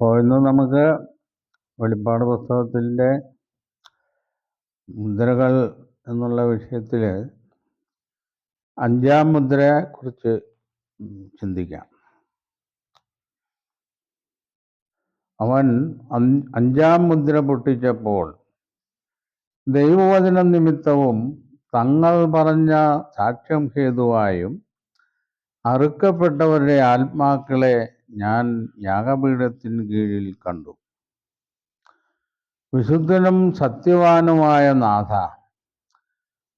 അപ്പോൾ ഇന്ന് നമുക്ക് വെളിപ്പാട് പുസ്തകത്തിന്റെ മുദ്രകൾ എന്നുള്ള വിഷയത്തിൽ അഞ്ചാം മുദ്രയെക്കുറിച്ച് ചിന്തിക്കാം. അവൻ അഞ്ചാം മുദ്ര പൊട്ടിച്ചപ്പോൾ ദൈവവചന നിമിത്തവും തങ്ങൾ പറഞ്ഞ സാക്ഷ്യം ഹേതുവായും അറുക്കപ്പെട്ടവരുടെ ആത്മാക്കളെ ഞാൻ യാഗപീഠത്തിന് കീഴിൽ കണ്ടു. വിശുദ്ധനും സത്യവാനുമായ നാഥ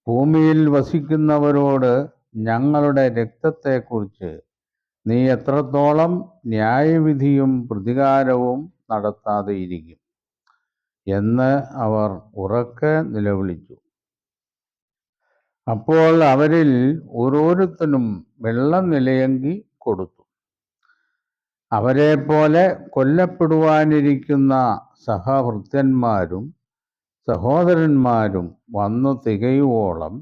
ഭൂമിയിൽ വസിക്കുന്നവരോട് ഞങ്ങളുടെ രക്തത്തെക്കുറിച്ച് നീ എത്രത്തോളം ന്യായവിധിയും പ്രതികാരവും നടത്താതെ ഇരിക്കും എന്ന് അവർ ഉറക്കെ നിലവിളിച്ചു. അപ്പോൾ അവരിൽ ഓരോരുത്തനും വെള്ളം നിലയങ്കി കൊടുത്തു. അവരെ പോലെ കൊല്ലപ്പെടുവാനിരിക്കുന്ന സഹഭൃത്യന്മാരും സഹോദരന്മാരും വന്നു തികയുവോളം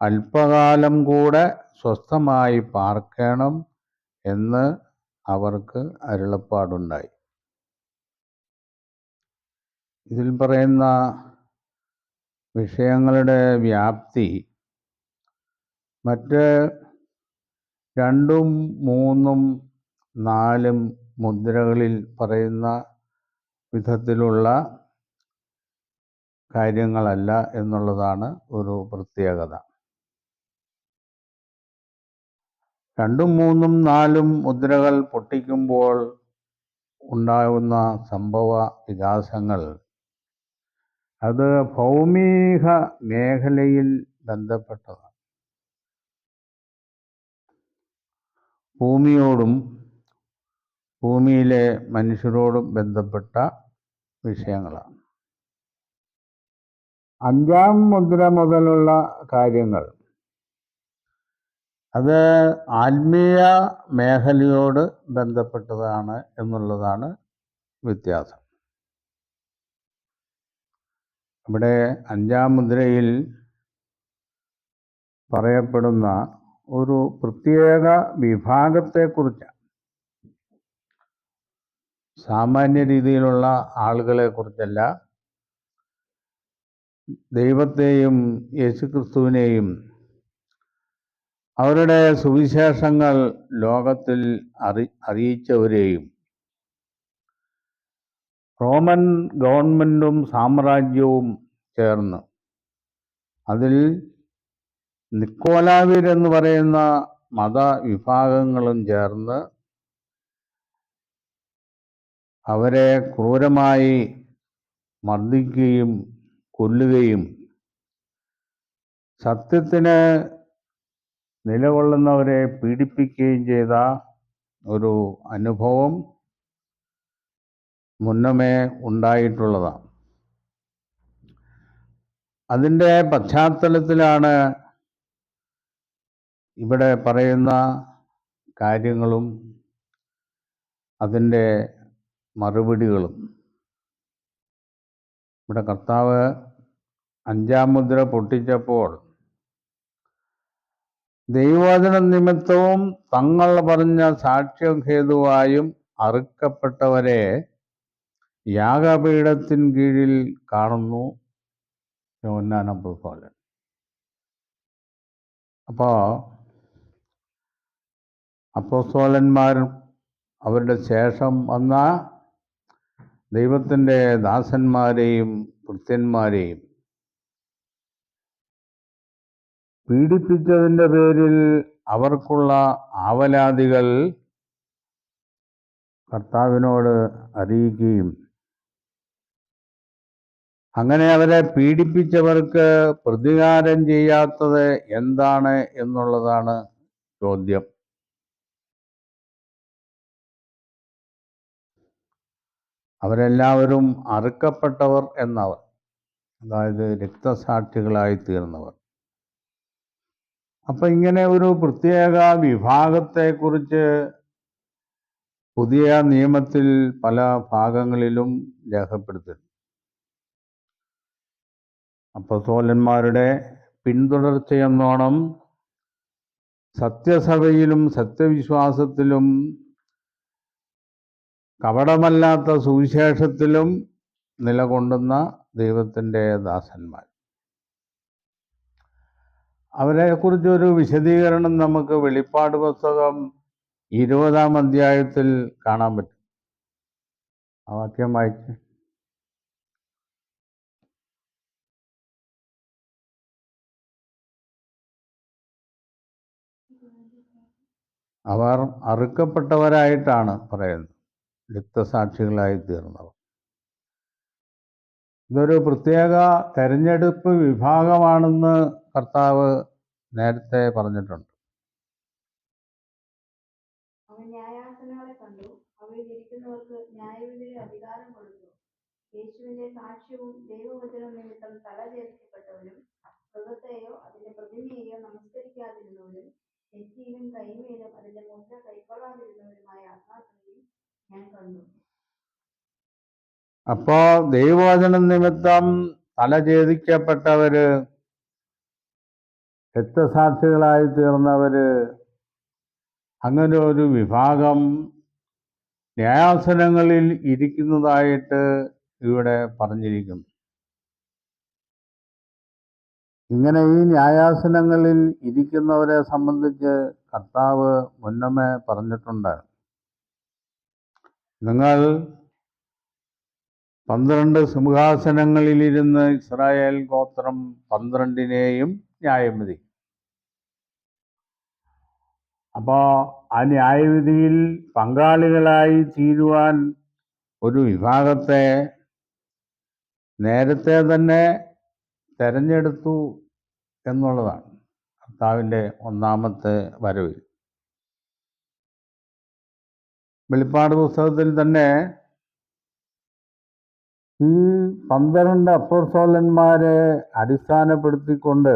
അല്പകാലം കൂടെ സ്വസ്ഥമായി പാർക്കണം എന്ന് അവർക്ക് അരുളപ്പാടുണ്ടായി. ഇതിൽ പറയുന്ന വിഷയങ്ങളുടെ വ്യാപ്തി മറ്റ് രണ്ടും മൂന്നും നാലും മുദ്രകളിൽ പറയുന്ന വിധത്തിലുള്ള കാര്യങ്ങളല്ല എന്നുള്ളതാണ് ഒരു പ്രത്യേകത. രണ്ടും മൂന്നും നാലും മുദ്രകൾ പൊട്ടിക്കുമ്പോൾ ഉണ്ടാകുന്ന സംഭവ വികാസങ്ങൾ. അത് ഭൗമിക മേഖലയിൽ ബന്ധപ്പെട്ടതാണ്. ഭൂമിയോടും ഭൂമിയിലെ മനുഷ്യരോടും ബന്ധപ്പെട്ട വിഷയങ്ങളാണ്. അഞ്ചാം മുദ്ര മുതലുള്ള കാര്യങ്ങൾ. അത് ആത്മീയ മേഖലയോട് ബന്ധപ്പെട്ടതാണ് എന്നുള്ളതാണ് വ്യത്യാസം. ഇവിടെ അഞ്ചാം മുദ്രയിൽ പറയപ്പെടുന്ന ഒരു പ്രത്യേക വിഭാഗത്തെക്കുറിച്ച് സാമാന്യ രീതിയിലുള്ള ആളുകളെ കുറിച്ചല്ല ദൈവത്തെയും യേശുക്രിസ്തുവിനെയും അവരുടെ സുവിശേഷങ്ങൾ ലോകത്തിൽ അറി അറിയിച്ചവരെയും റോമൻ ഗവൺമെന്റും സാമ്രാജ്യവും ചേർന്ന് അതിൽ നിക്കോലാവിരെന്ന് പറയുന്ന മതവിഭാഗങ്ങളും ചേർന്ന് അവരെ ക്രൂരമായി മർദ്ദിക്കുകയും കൊല്ലുകയും സത്യത്തിന് നിലകൊള്ളുന്നവരെ പീഡിപ്പിക്കുകയും ചെയ്ത ഒരു അനുഭവം മുന്നമേ ഉണ്ടായിട്ടുള്ളതാണ്. അതിന്റെ പശ്ചാത്തലത്തിലാണ് ഇവിടെ പറയുന്ന കാര്യങ്ങളും അതിന്റെ മറുപടികളും. ഇവിടെ കർത്താവ് അഞ്ചാം മുദ്ര പൊട്ടിച്ചപ്പോൾ ദൈവവചന നിമിത്തവും തങ്ങൾ പറഞ്ഞ സാക്ഷ്യം ഹേതുവായും അറുക്കപ്പെട്ടവരെ യാഗപീഠത്തിൻ കീഴിൽ കാണുന്നു യോന്നാനപ്പുസ്തോലൻ അപ്പോൾ അപ്പോസ്തോലന്മാരും അവരുടെ ശേഷം വന്ന ദൈവത്തിന്റെ ദാസന്മാരെയും ഭൃത്യന്മാരെയും പീഡിപ്പിച്ചതിന്റെ പേരിൽ അവർക്കുള്ള ആവലാതികൾ കർത്താവിനോട് അറിയിക്കുകയും അങ്ങനെ അവരെ പീഡിപ്പിച്ചവർക്ക് പ്രതികാരം ചെയ്യാത്തത് എന്താണ് എന്നുള്ളതാണ് ചോദ്യം. അവരെല്ലാവരും അറുക്കപ്പെട്ടവർ എന്നവർ അതായത് രക്തസാക്ഷികളായി തീർന്നവർ. അപ്പം ഇങ്ങനെ ഒരു പ്രത്യേക വിഭാഗത്തെക്കുറിച്ച് പുതിയ നിയമത്തിൽ പല ഭാഗങ്ങളിലും രേഖപ്പെടുത്തുന്നു അപ്പസോലന്മാരുടെ പിന്തുടർച്ചയെന്നോണം സത്യസഭയിലും സത്യവിശ്വാസത്തിലും കപടമല്ലാത്ത സുവിശേഷത്തിലും നിലകൊണ്ടുന്ന ദൈവത്തിന്റെ ദാസന്മാർ. അവരെക്കുറിച്ചൊരു വിശദീകരണം നമുക്ക് വെളിപ്പാട് പുസ്തകം ഇരുപതാം അധ്യായത്തിൽ കാണാൻ പറ്റും. ആ വാക്യം വായിച്ച് അവർ അറുക്കപ്പെട്ടവരായിട്ടാണ് പറയുന്നത്. രക്തസാക്ഷികളായി തീർന്നവർ. ഇതൊരു പ്രത്യേക തെരഞ്ഞെടുപ്പ് വിഭാഗമാണെന്ന് കർത്താവ് നേരത്തെ പറഞ്ഞിട്ടുണ്ട്. യേശുവിന്റെ സാക്ഷ്യവും കൈമേലും അതിന്റെ മുദ്ര കൈക്കൊള്ളാതിരുന്നവരുമായ കണ്ടു അപ്പോ ദൈവവചനം നിമിത്തം തല ഛേദിക്കപ്പെട്ടവര് രക്തസാക്ഷികളായി തീർന്നവര് അങ്ങനെ ഒരു വിഭാഗം ന്യായാസനങ്ങളിൽ ഇരിക്കുന്നതായിട്ട് ഇവിടെ പറഞ്ഞിരിക്കുന്നു. ഇങ്ങനെ ഈ ന്യായാസനങ്ങളിൽ ഇരിക്കുന്നവരെ സംബന്ധിച്ച് കർത്താവ് മുന്നമേ പറഞ്ഞിട്ടുണ്ട്. നിങ്ങൾ പന്ത്രണ്ട് സിംഹാസനങ്ങളിലിരുന്ന് ഇസ്രായേൽ ഗോത്രം പന്ത്രണ്ടിനെയും ന്യായം വിധി. അപ്പോൾ ആ ന്യായവിധിയിൽ പങ്കാളികളായി തീരുവാൻ ഒരു വിഭാഗത്തെ നേരത്തെ തന്നെ തെരഞ്ഞെടുത്തു എന്നുള്ളതാണ്. കർത്താവിന്റെ ഒന്നാമത്തെ വരവിൽ വെളിപ്പാട് പുസ്തകത്തിൽ തന്നെ ഈ പന്ത്രണ്ട് അപ്പർസോലന്മാരെ അടിസ്ഥാനപ്പെടുത്തിക്കൊണ്ട്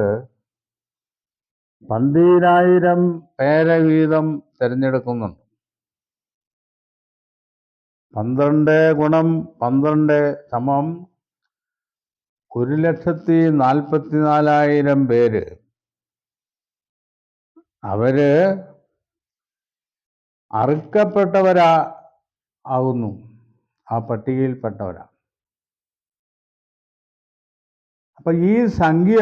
പന്തീരായിരം പേരെ വീതം തിരഞ്ഞെടുക്കുന്നുണ്ട്. പന്ത്രണ്ട് ഗുണം പന്ത്രണ്ട് സമം ഒരു ലക്ഷത്തി നാൽപ്പത്തി നാലായിരം പേര്. അവർ അറുക്കപ്പെട്ടവരാ ആവുന്നു. ആ പട്ടികയിൽപ്പെട്ടവരാ. അപ്പൊ ഈ സംഖ്യ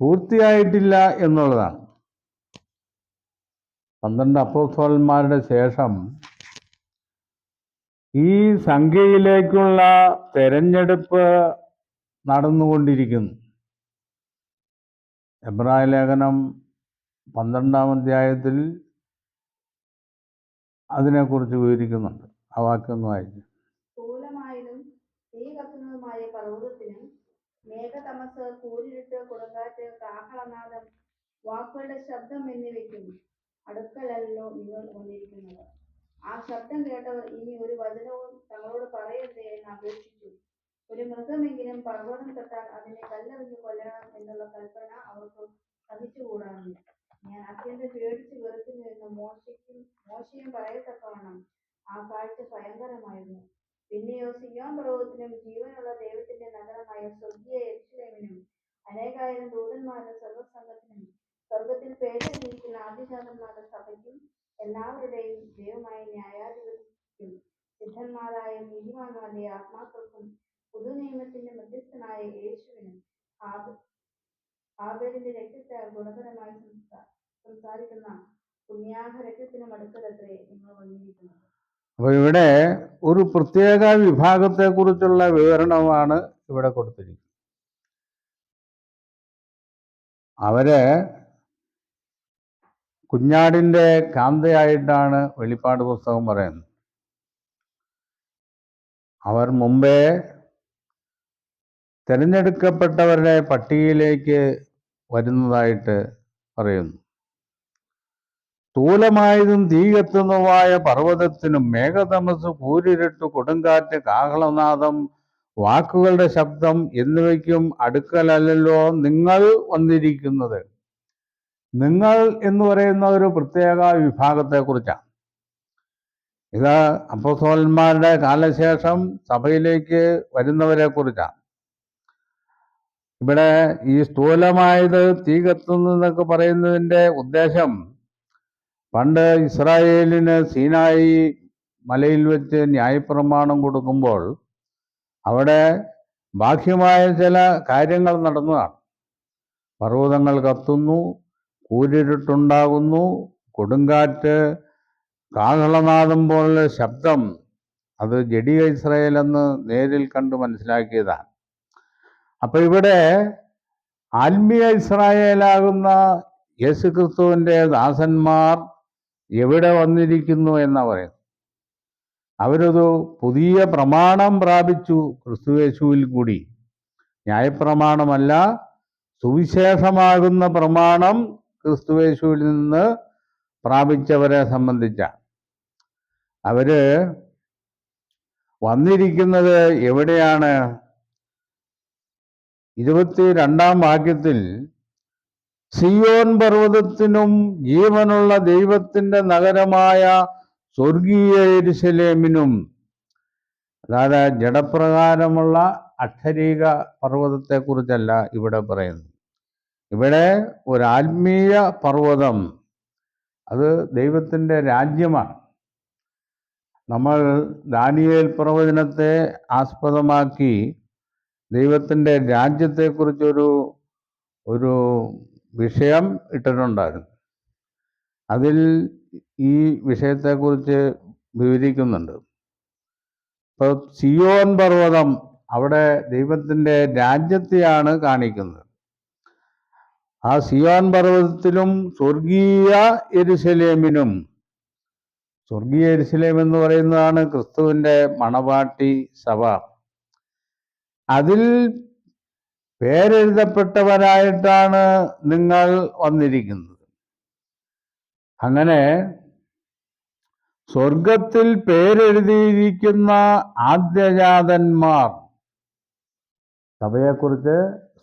പൂർത്തിയായിട്ടില്ല എന്നുള്ളതാണ്. പന്ത്രണ്ട് അപ്പോസ്തലന്മാരുടെ ശേഷം ഈ സംഖ്യയിലേക്കുള്ള തെരഞ്ഞെടുപ്പ് നടന്നുകൊണ്ടിരിക്കുന്നു. എബ്രായ ലേഖനം പന്ത്രണ്ടാം അധ്യായത്തിൽ അതിനെക്കുറിച്ച് വിവരിക്കുന്നുണ്ട്. ആ വാക്യം ഒന്ന് കാഹളനാദം വാക്കുകളുടെ ശബ്ദം എന്നിവയ്ക്കും അടുക്കലല്ലോ നിങ്ങൾ വന്നിരിക്കുന്നത്. ആ ശബ്ദം കേട്ടവർ ഇനി ഒരു വചനവും തങ്ങളോട് പറയരുതേ എന്ന് അപേക്ഷിച്ചു. ഒരു മൃഗമെങ്കിലും പർവതം തൊട്ടാൽ അതിനെ കല്ലെറിഞ്ഞു കൊല്ലണം എന്നുള്ള കൽപ്പന അവർക്ക് സഹിച്ചുകൂടാറില്ല. ഞാൻ അത്യന്തം പേടിച്ച് വെറുക്കുന്നു നിന്ന മോശയ്ക്കും മോശയും പറയത്തക്കവണ്ണം ആ കാഴ്ച ഭയങ്കരമായിരുന്നു പിന്നെയോ സിയോൻ പർവതത്തിനും ജീവനുള്ള ദൈവത്തിന്റെ നഗരമായ സ്വർഗീയ യെരൂശലേമിനും അനേകായിരം ദൂതന്മാരുടെ സർവസംഘത്തിനും സ്വർഗത്തിൽ പേരെഴുതിയിരിക്കുന്ന ആദ്യജാതന്മാരുടെ സഭയ്ക്കും എല്ലാവരുടെയും ദൈവമായ ന്യായാധിപതിക്കും സിദ്ധന്മാരായ നീതിമാന്മാരുടെ ആത്മാക്കൾക്കും പുതുനിയമത്തിന്റെ മധ്യസ്ഥനായ യേശുവിനും ആബ- ആബേലിന്റെ രക്തത്താൽ ഗുണകരമായി സംസാ- സംസാരിക്കുന്ന അപ്പോൾ ഇവിടെ ഒരു പ്രത്യേക വിഭാഗത്തെക്കുറിച്ചുള്ള വിവരണമാണ് ഇവിടെ കൊടുത്തിരിക്കുന്നത്. അവർ കുഞ്ഞാടിന്റെ കാന്തയായിട്ടാണ് വെളിപ്പാട് പുസ്തകം പറയുന്നത്. അവർ മുമ്പേ തിരഞ്ഞെടുക്കപ്പെട്ടവരുടെ പട്ടികയിലേക്ക് വരുന്നതായിട്ട് പറയുന്നു. സ്ഥൂലമായതും തീ കത്തുന്നതുമായ പർവതത്തിനും മേഘതമസ് കൂരിരുട്ട് കൊടുങ്കാറ്റ് കാഹളനാദം വാക്കുകളുടെ ശബ്ദം എന്നിവയ്ക്കും അടുക്കലല്ലോ നിങ്ങൾ വന്നിരിക്കുന്നത്. നിങ്ങൾ എന്ന് പറയുന്ന ഒരു പ്രത്യേക വിഭാഗത്തെക്കുറിച്ചാണ്. ഇത് അപ്പോസ്തലന്മാരുടെ കാലശേഷം സഭയിലേക്ക് വരുന്നവരെ കുറിച്ചാണ് ഇവിടെ ഈ സ്ഥൂലമായത് തീ പറയുന്നതിന്റെ ഉദ്ദേശം പണ്ട് ഇസ്രായേലിന് സീനായി മലയിൽ വെച്ച് ന്യായപ്രമാണം കൊടുക്കുമ്പോൾ അവിടെ ബാഹ്യമായ ചില കാര്യങ്ങൾ നടന്നതാണ്. പർവതങ്ങൾ കത്തുന്നു കൂരിരുട്ടുണ്ടാകുന്നു കൊടുങ്കാറ്റ് കാഹളനാദം പോലുള്ള ശബ്ദം അത് ജഡിയ ഇസ്രായേൽ എന്ന് നേരിൽ കണ്ട് മനസ്സിലാക്കിയതാണ്. അപ്പൊ ഇവിടെ ആത്മീയ ഇസ്രായേലാകുന്ന യേശുക്രിസ്തുവിന്റെ ദാസന്മാർ എവിടെ വന്നിരിക്കുന്നു എന്നാ പറയുന്നത്? അവരൊരു പുതിയ പ്രമാണം പ്രാപിച്ചു ക്രിസ്തുവേശുവിൽ കൂടി. ന്യായപ്രമാണമല്ല സുവിശേഷമാകുന്ന പ്രമാണം ക്രിസ്തുവേശുവിൽ നിന്ന് പ്രാപിച്ചവരെ സംബന്ധിച്ച അവർ വന്നിരിക്കുന്നത് എവിടെയാണ്? ഇരുപത്തി രണ്ടാം വാക്യത്തിൽ സിയോൻ പർവതത്തിനും ജീവനുള്ള ദൈവത്തിന്റെ നഗരമായ സ്വർഗീയ എരിശലേമിനും അതായത് ജഡപ്രകാരമുള്ള അക്ഷരീക പർവതത്തെക്കുറിച്ചല്ല ഇവിടെ പറയുന്നത്. ഇവിടെ ഒരു ആത്മീയ പർവതം. അത് ദൈവത്തിന്റെ രാജ്യമാണ്. നമ്മൾ ദാനിയേൽ പ്രവചനത്തെ ആസ്പദമാക്കി ദൈവത്തിന്റെ രാജ്യത്തെക്കുറിച്ചൊരു ഒരു വിഷയം ഇട്ടിട്ടുണ്ടായിരുന്നു. അതിൽ ഈ വിഷയത്തെക്കുറിച്ച് വിവരിക്കുന്നുണ്ട്. ഇപ്പോൾ സിയോൻ പർവതം അവിടെ ദൈവത്തിന്റെ രാജ്യത്തെയാണ് കാണിക്കുന്നത്. ആ സിയോൻ പർവതത്തിലും സ്വർഗീയ എരുസലേമിനും സ്വർഗീയ എരുസലേം എന്ന് പറയുന്നതാണ് ക്രിസ്തുവിന്റെ മണവാട്ടി സഭ. അതിൽ പേരെഴുതപ്പെട്ടവരായിട്ടാണ് നിങ്ങൾ വന്നിരിക്കുന്നത്. അങ്ങനെ സ്വർഗത്തിൽ പേരെഴുതിയിരിക്കുന്ന ആദ്യജാതന്മാർ സഭയെക്കുറിച്ച്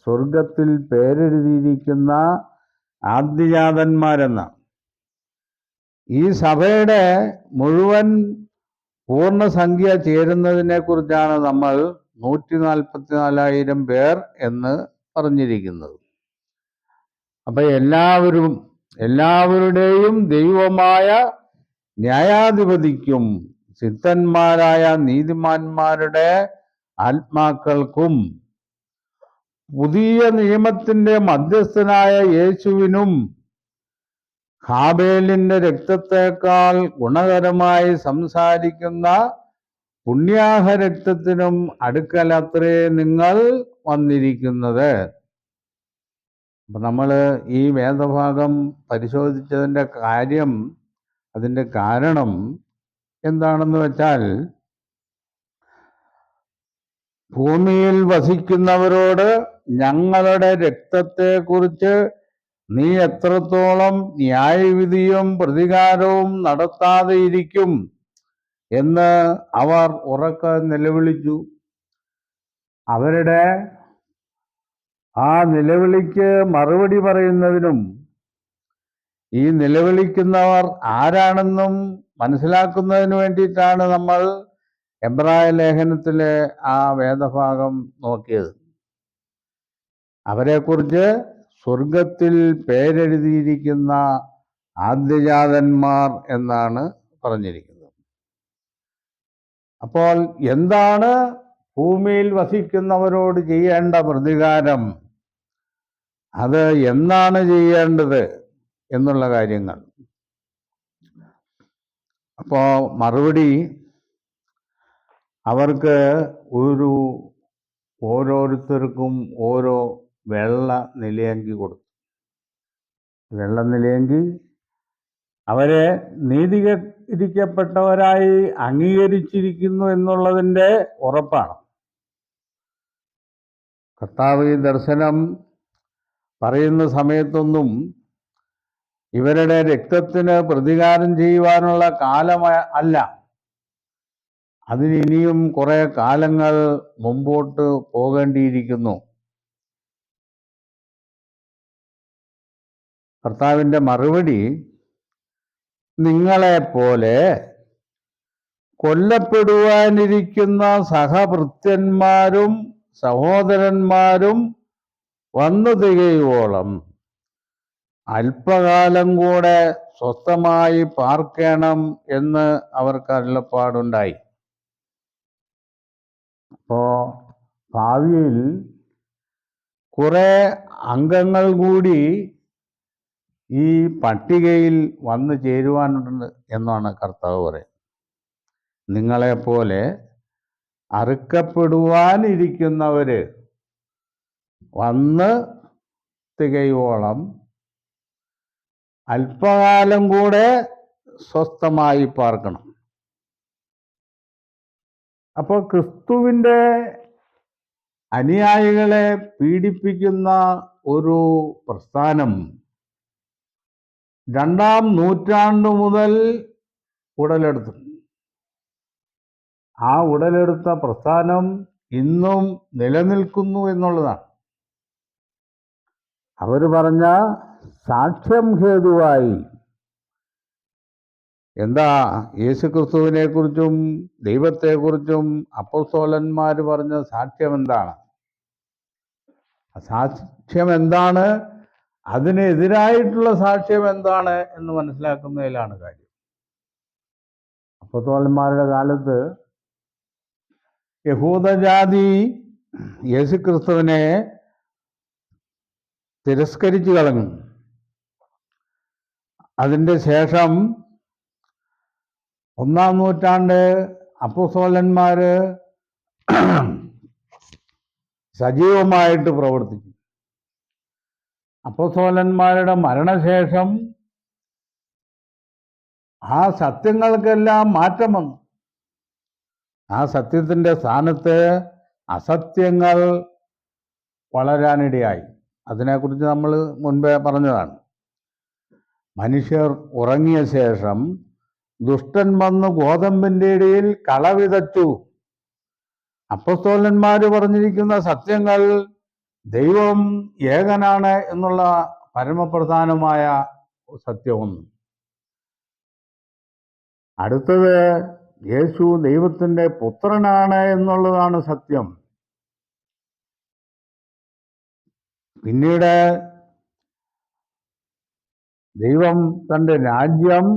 സ്വർഗത്തിൽ പേരെഴുതിയിരിക്കുന്ന ആദ്യജാതന്മാരെന്ന. ഈ സഭയുടെ മുഴുവൻ പൂർണസംഖ്യ ചേരുന്നതിനെ കുറിച്ചാണ് നമ്മൾ നൂറ്റി നാൽപ്പത്തി നാലായിരം പേർ എന്ന് പറഞ്ഞിരിക്കുന്നത്. അപ്പൊ എല്ലാവരും എല്ലാവരുടെയും ദൈവമായ ന്യായാധിപതിക്കും സിദ്ധന്മാരായ നീതിമാന്മാരുടെ ആത്മാക്കൾക്കും പുതിയ നിയമത്തിന്റെ മധ്യസ്ഥനായ യേശുവിനും ഹാബേലിന്റെ രക്തത്തേക്കാൾ ഗുണകരമായി സംസാരിക്കുന്ന പുണ്യാഹ രക്തത്തിനും അടുക്കലത്രേ നിങ്ങൾ വന്നിരിക്കുന്നത്. അപ്പം നമ്മൾ ഈ വേദഭാഗം പരിശോധിച്ചതിന്റെ കാര്യം അതിന്റെ കാരണം എന്താണെന്ന് വെച്ചാൽ ഭൂമിയിൽ വസിക്കുന്നവരോട് ഞങ്ങളുടെ രക്തത്തെക്കുറിച്ച് നീ എത്രത്തോളം ന്യായവിധിയും പ്രതികാരവും നടത്താതെ ഇരിക്കും എന്ന് അവർ ഉറക്ക നിലവിളിച്ചു. അവരുടെ ആ നിലവിളിക്ക് മറുപടി പറയുന്നതിനും ഈ നിലവിളിക്കുന്നവർ ആരാണെന്നും മനസ്സിലാക്കുന്നതിന് വേണ്ടിയിട്ടാണ് നമ്മൾ എബ്രായ ലേഖനത്തിലെ ആ വേദഭാഗം നോക്കിയത്. അവരെക്കുറിച്ച് സ്വർഗത്തിൽ പേരെഴുതിയിരിക്കുന്ന ആദ്യജാതന്മാർ എന്നാണ് പറഞ്ഞിരിക്കുന്നത്. അപ്പോൾ എന്താണ് ഭൂമിയിൽ വസിക്കുന്നവരോട് ചെയ്യേണ്ട പ്രതികാരം? അത് എന്നാണ് ചെയ്യേണ്ടത് എന്നുള്ള കാര്യങ്ങൾ. അപ്പോൾ മറുപടി അവർക്ക് ഒരു ഓരോരുത്തർക്കും ഓരോ വെള്ള നിലയങ്കി കൊടുത്തു. വെള്ള നിലയങ്കി അവരെ നീതീകരിക്കപ്പെട്ടവരായി അംഗീകരിച്ചിരിക്കുന്നു എന്നുള്ളതിന്റെ ഉറപ്പാണ്. കർത്താവ് ഈ ദർശനം പറയുന്ന സമയത്തൊന്നും ഇവരുടെ രക്തത്തിന് പ്രതികാരം ചെയ്യുവാനുള്ള കാലം അല്ല. അതിന് ഇനിയും കുറെ കാലങ്ങൾ മുമ്പോട്ട് പോകേണ്ടിയിരിക്കുന്നു. കർത്താവിന്റെ മറുപടി നിങ്ങളെപ്പോലെ കൊല്ലപ്പെടുവാനിരിക്കുന്ന സഹഭൃത്യന്മാരും സഹോദരന്മാരും വന്നു തികയോളം അല്പകാലം കൂടെ സ്വസ്ഥമായി പാർക്കണം എന്ന് അവർക്ക് അരുളപ്പാടുണ്ടായി അപ്പോ ഭാവിയിൽ കുറെ അംഗങ്ങൾ കൂടി ഈ പട്ടികയിൽ വന്നു ചേരുവാനുണ്ട് എന്നാണ് കർത്താവ് പറയുന്നത്. നിങ്ങളെപ്പോലെ അറുക്കപ്പെടുവാനിരിക്കുന്നവർ വന്ന് തികയോളം അല്പകാലം കൂടെ സ്വസ്ഥമായി പാർക്കണം. അപ്പോൾ ക്രിസ്തുവിന്റെ അനുയായികളെ പീഡിപ്പിക്കുന്ന ഒരു പ്രസ്ഥാനം രണ്ടാം നൂറ്റാണ്ട് മുതൽ ഉടലെടുത്തു. ആ ഉടലെടുത്ത പ്രസ്ഥാനം ഇന്നും നിലനിൽക്കുന്നു എന്നുള്ളതാണ്. അവർ പറഞ്ഞ സാക്ഷ്യം ഹേതുവായി. എന്താ യേശുക്രിസ്തുവിനെ കുറിച്ചും ദൈവത്തെക്കുറിച്ചും അപ്പോസ്തോലന്മാർ പറഞ്ഞ സാക്ഷ്യം എന്താണ്? സാക്ഷ്യം എന്താണ്? അതിനെതിരായിട്ടുള്ള സാക്ഷ്യം എന്താണ് എന്ന് മനസ്സിലാക്കുന്നതിലാണ് കാര്യം. അപ്പത്തോളന്മാരുടെ കാലത്ത് യഹൂദജാതി യേശുക്രിസ്തുവിനെ തിരസ്കരിച്ചു കളഞ്ഞു. അതിന്റെ ശേഷം ഒന്നാം നൂറ്റാണ്ട് അപ്പോസ്തോലന്മാര് സജീവമായിട്ട് പ്രവർത്തിച്ചു. അപ്പോസ്തോലന്മാരുടെ മരണശേഷം ആ സത്യങ്ങൾക്കെല്ലാം മാറ്റം വന്നു. ആ സത്യത്തിന്റെ സ്ഥാനത്ത് അസത്യങ്ങൾ വളരാനിടയായി. അതിനെക്കുറിച്ച് നമ്മൾ മുൻപേ പറഞ്ഞതാണ്. മനുഷ്യർ ഉറങ്ങിയ ശേഷം ദുഷ്ടൻ വന്ന് ഗോതമ്പിന്റെ ഇടയിൽ കളവിതച്ചു അപ്പസ്തോലന്മാർ പറഞ്ഞിരിക്കുന്ന സത്യങ്ങൾ ദൈവം ഏകനാണ് എന്നുള്ള പരമപ്രധാനമായ സത്യവും അടുത്തത് യേശു ദൈവത്തിന്റെ പുത്രനാണ് എന്നുള്ളതാണ് സത്യം. പിന്നീട് ദൈവം തന്റെ രാജ്യം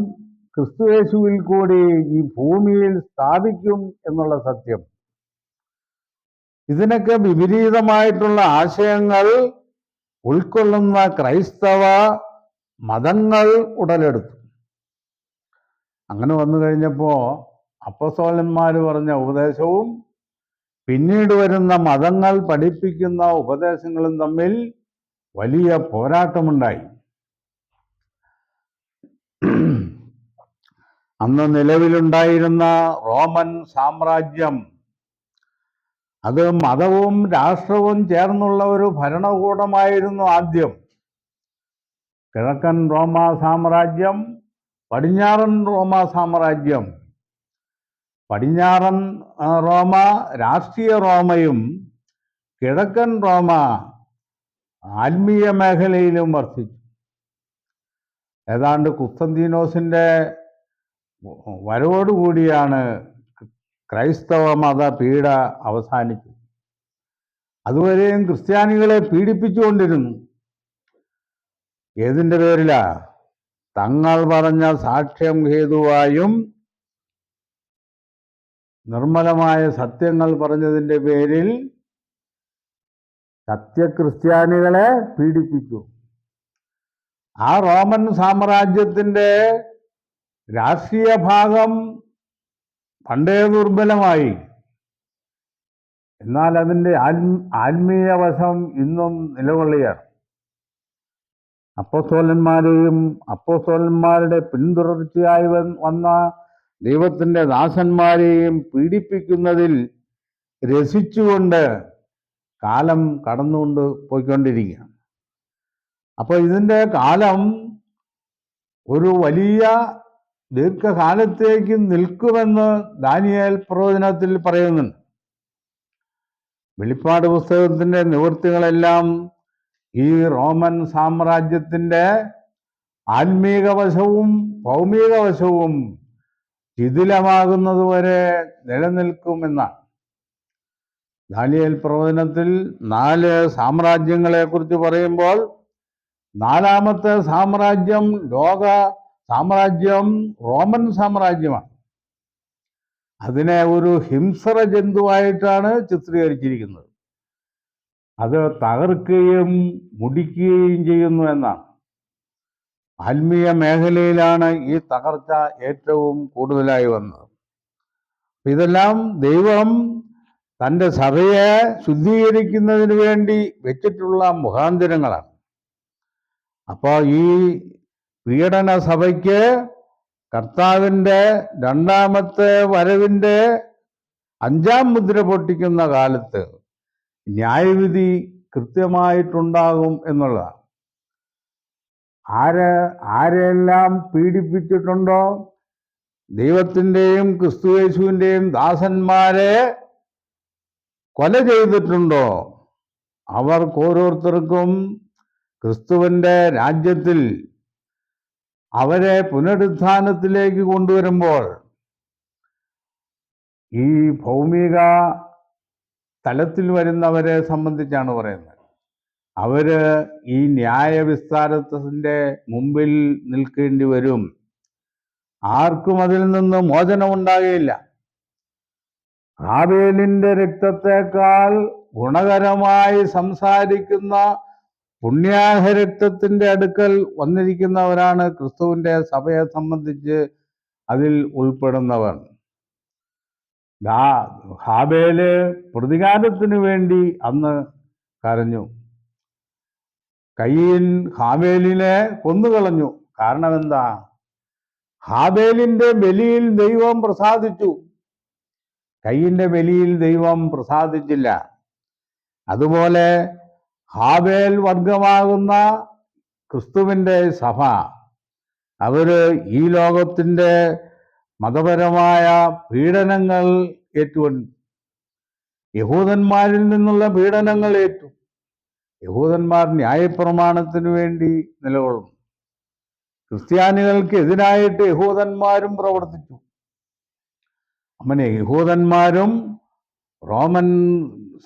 ക്രിസ്തുയേശുവിൽ കൂടി ഈ ഭൂമിയിൽ സ്ഥാപിക്കും എന്നുള്ള സത്യം. ഇതിനൊക്കെ വിപരീതമായിട്ടുള്ള ആശയങ്ങൾ ഉൾക്കൊള്ളുന്ന ക്രൈസ്തവ മതങ്ങൾ ഉടലെടുത്തു. അങ്ങനെ വന്നു കഴിഞ്ഞപ്പോൾ അപ്പസോലന്മാർ പറഞ്ഞ ഉപദേശവും പിന്നീട് വരുന്ന മതങ്ങൾ പഠിപ്പിക്കുന്ന ഉപദേശങ്ങളും തമ്മിൽ വലിയ പോരാട്ടമുണ്ടായി. അന്ന് നിലവിലുണ്ടായിരുന്ന റോമൻ സാമ്രാജ്യം അത് മതവും രാഷ്ട്രവും ചേർന്നുള്ള ഒരു ഭരണകൂടമായിരുന്നു ആദ്യം. കിഴക്കൻ റോമാ സാമ്രാജ്യം പടിഞ്ഞാറൻ റോമാ സാമ്രാജ്യം. പടിഞ്ഞാറൻ റോമ രാഷ്ട്രീയ റോമയും കിഴക്കൻ റോമ ആത്മീയ മേഖലയിലും വർദ്ധിച്ചു ഏതാണ്ട് കുസ്തന്തീനോസിന്റെ വരവോടുകൂടിയാണ് ക്രൈസ്തവ മത പീഡ അവസാനിച്ചു. അതുവരെയും ക്രിസ്ത്യാനികളെ പീഡിപ്പിച്ചുകൊണ്ടിരുന്നു. ഏതിന്റെ പേരിലാ? തങ്ങൾ പറഞ്ഞ സാക്ഷ്യം ഹേതുവായും നിർമ്മലമായ സത്യങ്ങൾ പറഞ്ഞതിന്റെ പേരിൽ സത്യക്രിസ്ത്യാനികളെ പീഡിപ്പിച്ചു. ആ റോമൻ സാമ്രാജ്യത്തിന്റെ രാഷ്ട്രീയ ഭാഗം പണ്ടേ ദുർബലമായി. എന്നാൽ അതിന്റെ ആത്മ ആത്മീയ വശം ഇന്നും നിലകൊള്ളുകയാണ്. അപ്പോസ്തോലന്മാരെയും അപ്പോസ്തോലന്മാരുടെ പിന്തുടർച്ചയായി വന്ന ദൈവത്തിന്റെ ദാസന്മാരെയും പീഡിപ്പിക്കുന്നതിൽ രസിച്ചുകൊണ്ട് കാലം കടന്നുകൊണ്ട് പോയിക്കൊണ്ടിരിക്കുകയാണ്. അപ്പോൾ ഇതിന്റെ കാലം ഒരു വലിയ ദീർഘകാലത്തേക്ക് നിൽക്കുമെന്ന് ദാനിയേൽ പ്രവചനത്തിൽ പറയുന്നുണ്ട്. വെളിപ്പാട് പുസ്തകത്തിന്റെ നിവൃത്തികളെല്ലാം ഈ റോമൻ സാമ്രാജ്യത്തിന്റെ ആത്മീക വശവും ഭൗമിക വശവും ശിഥിലമാകുന്നതുവരെ നിലനിൽക്കുമെന്നാണ്. ദാനിയേൽ പ്രവചനത്തിൽ നാല് സാമ്രാജ്യങ്ങളെക്കുറിച്ച് പറയുമ്പോൾ നാലാമത്തെ സാമ്രാജ്യം ലോക സാമ്രാജ്യം റോമൻ സാമ്രാജ്യമാണ്. അതിനെ ഒരു ഹിംസര ജന്തുവായിട്ടാണ് ചിത്രീകരിച്ചിരിക്കുന്നത്. അത് തകർക്കുകയും മുടിക്കുകയും ചെയ്യുന്നു എന്നാണ്. ആത്മീയ മേഖലയിലാണ് ഈ തകർച്ച ഏറ്റവും കൂടുതലായി വന്നത്. ഇതെല്ലാം ദൈവം തന്റെ സഭയെ ശുദ്ധീകരിക്കുന്നതിന് വേണ്ടി വെച്ചിട്ടുള്ള മുഖാന്തരങ്ങളാണ്. അപ്പോൾ ഈ പീഡന സഭയ്ക്ക് കർത്താവിന്റെ രണ്ടാമത്തെ വരവിന്റെ അഞ്ചാം മുദ്ര പൊട്ടിക്കുന്ന കാലത്ത് ന്യായവിധി കൃത്യമായിട്ടുണ്ടാകും എന്നുള്ളതാണ്. ആര് ആരെല്ലാം പീഡിപ്പിച്ചിട്ടുണ്ടോ? ദൈവത്തിന്റെയും ക്രിസ്തുയേശുവിന്റെയും ദാസന്മാരെ കൊല ചെയ്തിട്ടുണ്ടോ? അവർക്ക് ഓരോരുത്തർക്കും ക്രിസ്തുവിന്റെ രാജ്യത്തിൽ അവരെ പുനരുത്ഥാനത്തിലേക്ക് കൊണ്ടുവരുമ്പോൾ ഈ ഭൗമിക തലത്തിൽ വരുന്നവരെ സംബന്ധിച്ചാണ് പറയുന്നത്. അവർ ഈ ന്യായവിസ്താരത്തിന്റെ മുമ്പിൽ നിൽക്കേണ്ടി വരും. ആർക്കും അതിൽ നിന്ന് മോചനം ഉണ്ടാകുകയില്ല ഹാബേലിന്റെ രക്തത്തെക്കാൾ ഗുണകരമായി സംസാരിക്കുന്ന പുണ്യാഹ രക്തത്തിന്റെ അടുക്കൽ വന്നിരിക്കുന്നവരാണ് ക്രിസ്തുവിന്റെ സഭയെ സംബന്ധിച്ച് അതിൽ ഉൾപ്പെടുന്നവർ. ഹാബേൽ പ്രതികാരത്തിന് വേണ്ടി അന്ന് കരഞ്ഞു. കയ്യിൽ ഹാബേലിനെ കൊന്നുകളഞ്ഞു. കാരണം എന്താ ഹാബേലിന്റെ ബലിയിൽ ദൈവം പ്രസാദിച്ചു. കയ്യിന്റെ ബലിയിൽ ദൈവം പ്രസാദിച്ചില്ല. അതുപോലെ ഹാബേൽ വർഗമാകുന്ന ക്രിസ്തുവിന്റെ സഭ അവർ ഈ ലോകത്തിന്റെ മതപരമായ പീഡനങ്ങൾ ഏറ്റുകൊണ്ട്. യഹൂദന്മാരിൽ നിന്നുള്ള പീഡനങ്ങൾ ഏറ്റു. യഹൂദന്മാർ ന്യായപ്രമാണത്തിന് വേണ്ടി നിലകൊള്ളും. ക്രിസ്ത്യാനികൾക്ക് എതിരായിട്ട് യഹൂദന്മാരും പ്രവർത്തിച്ചു. അങ്ങനെ യഹൂദന്മാരും റോമൻ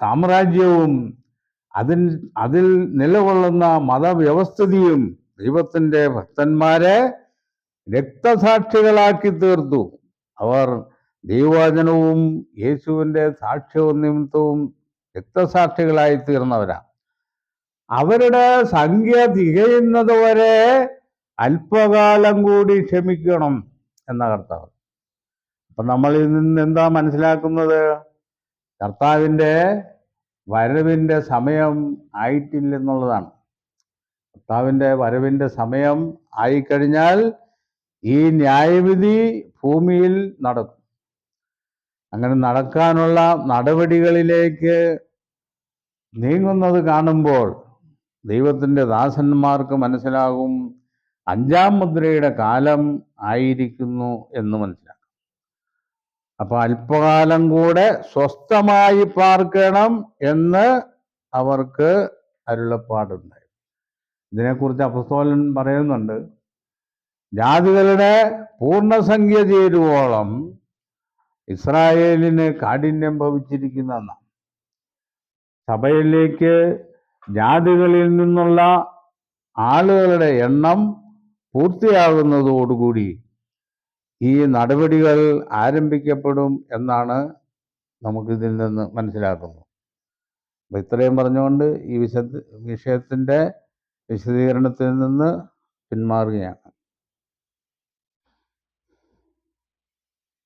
സാമ്രാജ്യവും അതിൽ അതിൽ നിലകൊള്ളുന്ന മതവ്യവസ്ഥിതിയും ദൈവത്തിന്റെ ഭക്തന്മാരെ രക്തസാക്ഷികളാക്കി തീർത്തു. അവർ ദൈവവചനവും യേശുവിന്റെ സാക്ഷ്യവും നിമിത്തവും രക്തസാക്ഷികളായി തീർന്നവരാ. അവരുടെ സംഖ്യ തികയുന്നത് വരെ അല്പകാലം കൂടി ക്ഷമിക്കണം എന്ന കർത്താവ്. അപ്പം നമ്മളിൽ നിന്ന് എന്താ മനസ്സിലാക്കുന്നത്? കർത്താവിന്റെ വരവിന്റെ സമയം ആയിട്ടില്ലെന്നുള്ളതാണ്. കർത്താവിന്റെ വരവിന്റെ സമയം ആയിക്കഴിഞ്ഞാൽ ഈ ന്യായവിധി ഭൂമിയിൽ നടക്കും. അങ്ങനെ നടക്കാനുള്ള നടപടികളിലേക്ക് നീങ്ങുന്നത് കാണുമ്പോൾ ദൈവത്തിന്റെ ദാസന്മാർക്ക് മനസ്സിലാകും അഞ്ചാം മുദ്രയുടെ കാലം ആയിരിക്കുന്നു എന്ന് മനസ്സിലാക്കും അപ്പോൾ അല്പകാലം കൂടെ സ്വസ്ഥമായി പാർക്കണം എന്ന് അവർക്ക് അരുളപ്പാടുണ്ടായി. ഇതിനെക്കുറിച്ച് അപസ്തോലൻ പറയുന്നുണ്ട് ജാതികളുടെ പൂർണസംഖ്യ ചേരുവോളം ഇസ്രായേലിന് കാഠിന്യം ഭവിച്ചിരിക്കുന്ന സഭയിലേക്ക് ജാതികളിൽ നിന്നുള്ള ആളുകളുടെ എണ്ണം പൂർത്തിയാകുന്നതോടുകൂടി ഈ നടപടികൾ ആരംഭിക്കപ്പെടും എന്നാണ് നമുക്കിതിൽ നിന്ന് മനസ്സിലാക്കുന്നത്. അപ്പം ഇത്രയും പറഞ്ഞുകൊണ്ട് ഈ വിശദ വിഷയത്തിന്റെ വിശദീകരണത്തിൽ നിന്ന് പിന്മാറുകയാണ്